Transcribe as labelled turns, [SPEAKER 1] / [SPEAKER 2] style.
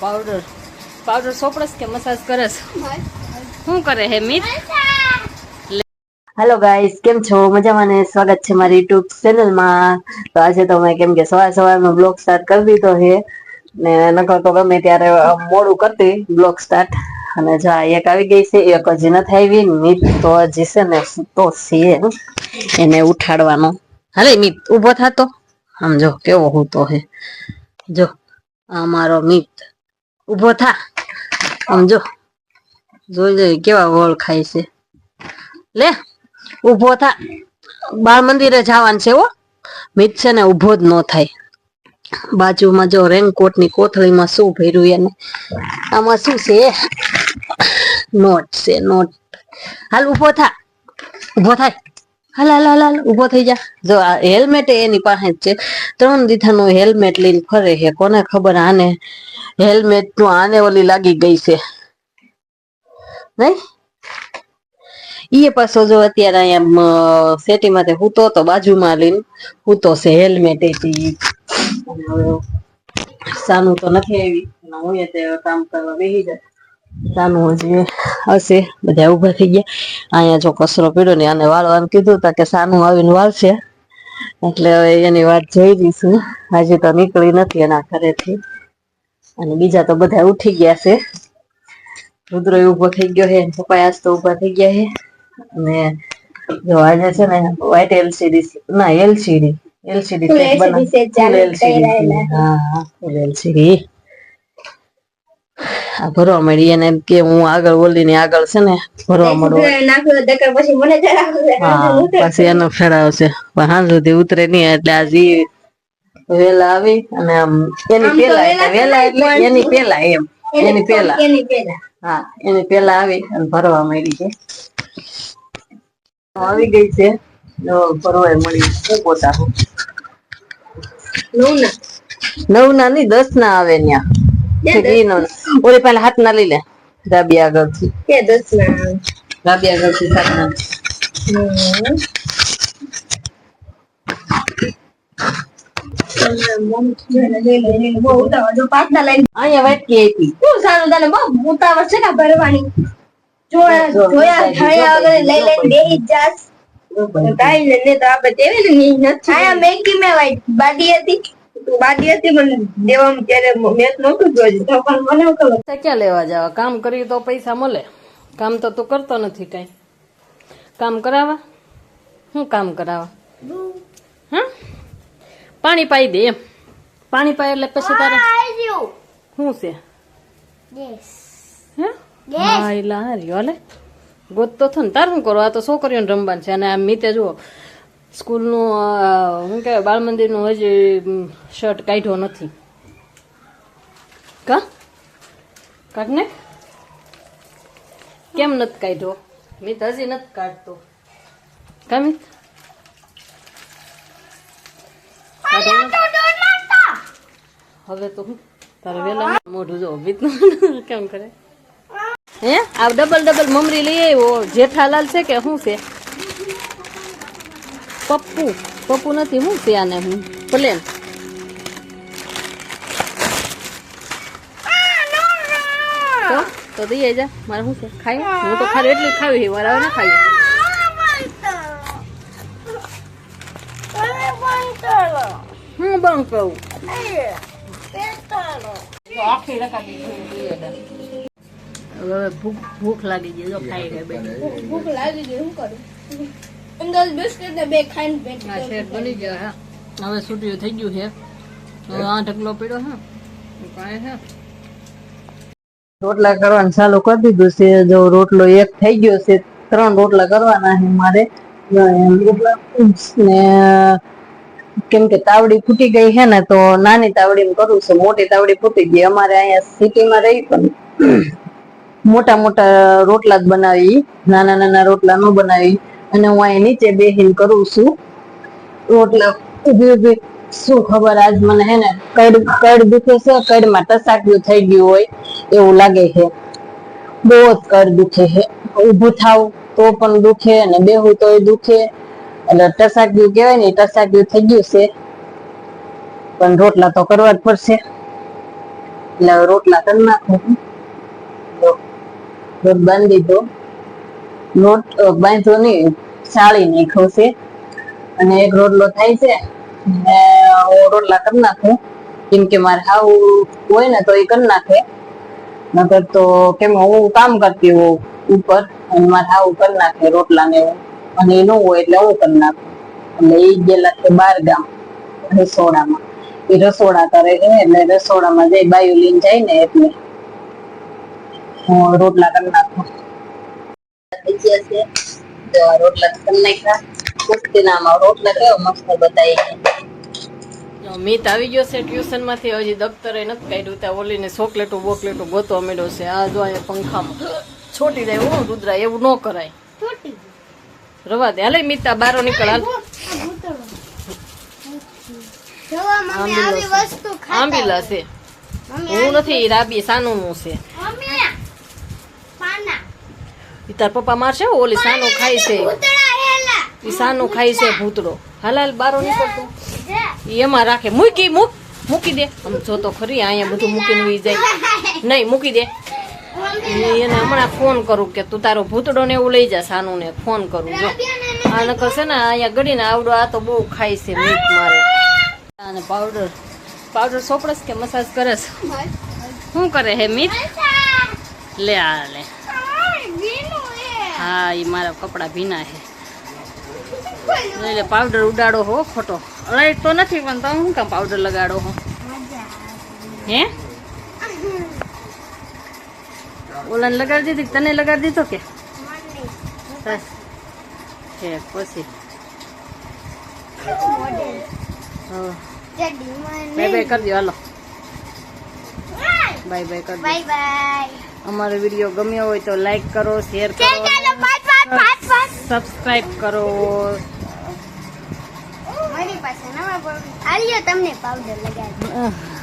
[SPEAKER 1] Powder powder સોપડસ કે massage કરસ શું કરે હે મિત?
[SPEAKER 2] હેલો ગાઈસ કેમ છો? મજામાં ને? સ્વાગત છે મારી યુટ્યુબ ચેનલમાં તો આજે તો મેં કેમ કે સવાર સવારમાં બ્લોગ સ્ટાર્ટ કરી દીધો છે. ને નકર તો ગમે ત્યારે મોડું કરતી બ્લોગ સ્ટાર્ટ અને જા એક આવી ગઈ છે એક હજી નથી આવી મિત તો હજી છે ને તો છે. એને ઉઠાડવાનો. હાલે, મિત ઊભો થતો? આમ જો, કેવો તો હે. જો, આ મારો મિત ઊભો થા. આમ જો, જોઈ જોઈ કેવા વળ ખાય છે. લે, ઊભો થા. બાળ મંદિરે જવાનું છે હો. મિત છે ને ઊભો જ ન થાય. બાજુમાં જો રેનકોટની કોથળીમાં શું ભર્યું એને. આમાં શું છે? નોટ છે, નોટ. હાલ ઊભો થા. ઊભો થાય. હાલ હાલ હાલ હાલ ઊભો થઈ જા. જો આ હેલ્મેટ એની પાસે જ છે. ત્રણ દીઠાનું હેલ્મેટ લઈને ફરે છે. કોને ખબર આને હેલ્મેટનું આને ઓલી લાગી ગઈ છે. નહીં? ઈ પાછો જો અત્યારે અહીંયા સેટી માટે હૂતો તો બાજુમાં લઈને હૂતો છે હેલ્મેટ એથી સાનું તો નથી આવી. હું એ કામ કરવા બેસી જાય સાનું હજી હશે. બધા ઊભા થઈ ગયા. અહીંયા જો કચરો પીડ્યો ને આને વાળવાનું કીધું તા કે સાનું આવીને વાળશે. એટલે હવે એની વાત જોઈ દઈશું હજી તો નીકળી નથી એના ઘરેથી. અને બીજા તો બધા ઉઠી ગયા છે. રુદ્ર ઊભો થઈ ગયો છે પપ્પા આજ તો ઊભા થઈ ગયા છે. અને જો આજે છે ને વ્હાઈટ એલસીડી ના એલસીડી એલસીડી
[SPEAKER 3] રહેલા.
[SPEAKER 2] હા એલસીડી ભરવા મળી અને કે હું આગળ ઓલીને આગળ છે ને ભરવા
[SPEAKER 3] મળું પછી
[SPEAKER 2] હા એનો ફેરાવ છે હાલ સુધી ઉતરે નહીં એટલે આજ વેલા આવી અને આમ એની પેલા વેલા એટલે એની પેલા એમ એની પેલા. હા એની પેલા આવી અને ભરવા મળી છે. આવી ગઈ છે. ભરવા મળી હું પોતા.
[SPEAKER 3] નવ ના
[SPEAKER 2] નવ ના ની દસ ના આવે ન્યા નો પેલા હાથ ના લઈ લે રાબી આગળથી.
[SPEAKER 3] કે દસ ના
[SPEAKER 2] રાબી આગળથી સાત ના
[SPEAKER 3] લઈને
[SPEAKER 2] અહીંયા વાટકી આપી.
[SPEAKER 3] શું સારું તને બહુ ઉતાવળ છે ને ભરવાની? જોયા જોયા વગર લઈ લઈને જાસ કાંઈ ને નહીં તો આપણે તેવી ને નથી. આયા મેગી મેં વાઈ બાડી હતી. તું હતી મને દેવામાં ત્યારે મેચ નહોતું જોયું. તો પણ મને ખબર
[SPEAKER 1] ક્યાં લેવા જવા? કામ કર્યું તો પૈસા મળે. કામ તો તું કરતો નથી કઈ. કામ કરાવવા? શું કામ કરાવવા? હા? પાણી પાઈ દે એમ. પાણી પાય એટલે પછી તારે શું છે? હે? હા એલા હાર્યો હાલે. ગોતતો થો ને તાર શું કરો? આ તો છોકરીઓને રમવાનું છે અને આ મીતે જુઓ. સ્કૂલનું શું કહેવાય બાળ મંદિરનું હજી શર્ટ કાઢ્યો નથી. કા? કાઢ કેમ નથી કાઢ્યો? મિત હજી નથી કાઢતો. કા મિત? હવે તો હું તારે વેલા મોઢું જો, મિત કેમ કરે? હે? આ ડબલ ડબલ મમરી લઈ આવ્યો. જેઠાલાલ છે કે શું છે? પપ્પુ પપ્પુ નથી, હું ત્યાંને હું. પ્લેન તો દઈ દઈએ જા, મારે શું છે? ખાય હું તો ખાલી એટલી ખાવી છે મારે ના ખાવી હું બંધ કરું? ભૂખ ભૂખ લાગી ગઈ, જો ખાઈ ગઈ
[SPEAKER 3] ભૂખ લાગી ગઈ શું કરું? અંદર બિસ્કિટ ને બે ખાઈને પેટ
[SPEAKER 1] આ શેર બની ગયા હા. હવે સુટ્યું થઈ ગયું છે. હવે આ ઢગલો પીડ્યો કાંઈ છે
[SPEAKER 2] રોટલા કરવાનું ચાલુ કરી દીધું છે. જો રોટલો એક થઈ ગયો છે ત્રણ રોટલા કરવાના છે મારે. રોટલા ને કેમ કે તાવડી ફૂટી ગઈ છે ને તો નાની તાવડી કરું છું. મોટી તાવડી ફૂટી ગઈ. અમારે અહીંયા સિટીમાં રહી પણ મોટા મોટા રોટલા જ બનાવી. નાના નાના રોટલા ન બનાવી. અને હું અહીંયા નીચે બેસીને કરું છું. રોટલા ઊભી ઊભી શું ખબર આજ મને હે ને કડ કડ દુખે છે કડમાં ટસાક્યું થઈ ગયું હોય એવું લાગે છે. બહુ જ કડ દુખે છે. ઊભું થાવ તો પણ દુખે અને બેહું તોય દુખે. એટલે ટસાક્યું કહેવાય ને ટસાક્યું થઈ ગયું છે. પણ રોટલા તો કરવા જ પડશે. એટલે રોટલા કરી નાખું. જો, બાંધી દીધો લોટ બાંધો નહીં ચાળી નાખ્યો છે અને એક રોટલો થાય છે ને રોટલા કરી નાખું. કેમ કે મારે આવું હોય ને તો એ કરી નાખે. નકર તો કેમ હું કામ કરતી હોઉં ઉપર, અને મારે આવું કરી નાખે રોટલા ને અને એ ન હોય એટલે હું કરી નાખું. એટલે એ ગયેલા છે બાર ગામ, રસોડામાં. એ રસોડા કરે છે, એટલે રસોડામાં જઈ બાયું લઈને જાય ને એટલે હું રોટલા કરી નાખું. થઈ છે. જો આ રોટલા કરી નાખ્યા. કુસ્તીનામાં રોટલા કેવા મસ્ત બતાવી
[SPEAKER 1] જો મિત આવી ગયો છે ટ્યુશનમાંથી હજી દફતરે નથી કાઢ્યું. ત્યાં ઓલીને ચોકલેટો બોકલેટો ગોતવા મળ્યો છે. આ જો અહીંયા પંખામાં. છોટી જાય હું રુદ્રા એવું ન કરાય. રવા દે. હાલે મિતા બારો નીકળ હાલ. આંબીલા છે. હું નથી રાબી સાનું નું છે. તાર પપ્પા મારશે ઓલી સાનું ખાય છે. એ સાનું ખાય છે ભૂતડો હાલ હાલ બારો નીકળતો. એમાં રાખે. મૂકી મૂક મૂકી દે. આમ જો તો ખરી અહીંયા બધું મૂકીને ઉઈ જાય. નહીં મૂકી દે. એને હમણાં ફોન કરું કે તું તારો ભૂતડો ને એવું લઈ જા સાનું ને ફોન કરું જો. આ નકર છે ને અહીંયા ગળીને આવડો આ તો બહુ ખાય છે મીઠ મારે. અને પાવડર પાવડર સોપડસ કે મસાજ કરે છે? શું કરે હે મીઠ લે આ લે. હા એ મારા કપડા ભીના છે. એટલે પાવડર ઉડાડો હો ખોટો. રાઈટ તો નથી પણ તમે શું કામ પાવડર લગાડો હો? હે? ઓલાને લગાડી દીધી તને લગાડી દીધો કે? બસ. છે પછી. બાય બાય કરી દો હાલો. બાય બાય કરી દો.
[SPEAKER 4] બાય બાય
[SPEAKER 1] અમારો વીડિયો ગમ્યો હોય તો લાઈક કરો શેર કરો. સબસ્ક્રાઇબ કરો.
[SPEAKER 4] મારી પાસે નવા તમને પાવડર
[SPEAKER 1] લગાવી